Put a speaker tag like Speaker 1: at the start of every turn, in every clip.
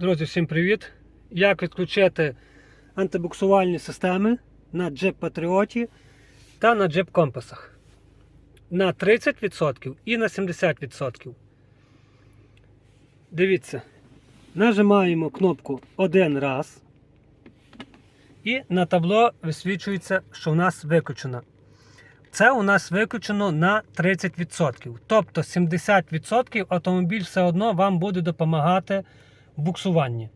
Speaker 1: Друзі, всім привіт! Як відключити антибуксувальні системи на Jeep Patriot та на Jeep компасах на 30% і на 70%. Дивіться, нажимаємо кнопку один раз, і на табло висвічується, що у нас виключено. Це у нас виключено на 30%. Тобто 70% автомобіль все одно вам буде допомагати буксуванні.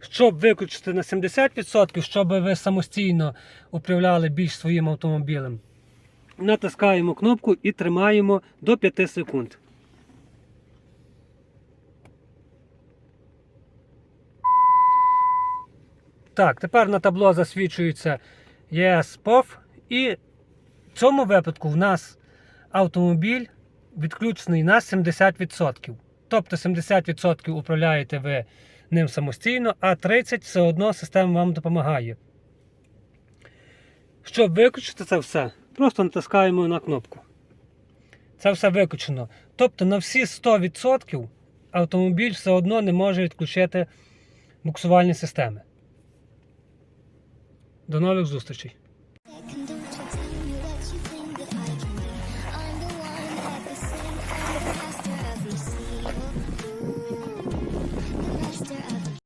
Speaker 1: Щоб виключити на 70%, щоб ви самостійно управляли більш своїм автомобілем, натискаємо кнопку і тримаємо до 5 секунд. Так, тепер на табло засвічується ЄС ПОВ, і в цьому випадку в нас автомобіль відключений на 70%. Тобто 70% управляєте ви ним самостійно, а 30% все одно система вам допомагає. Щоб виключити це все, просто натискаємо на кнопку. Це все виключено. Тобто на всі 100% автомобіль все одно не може відключити буксувальні системи. До нових зустрічей!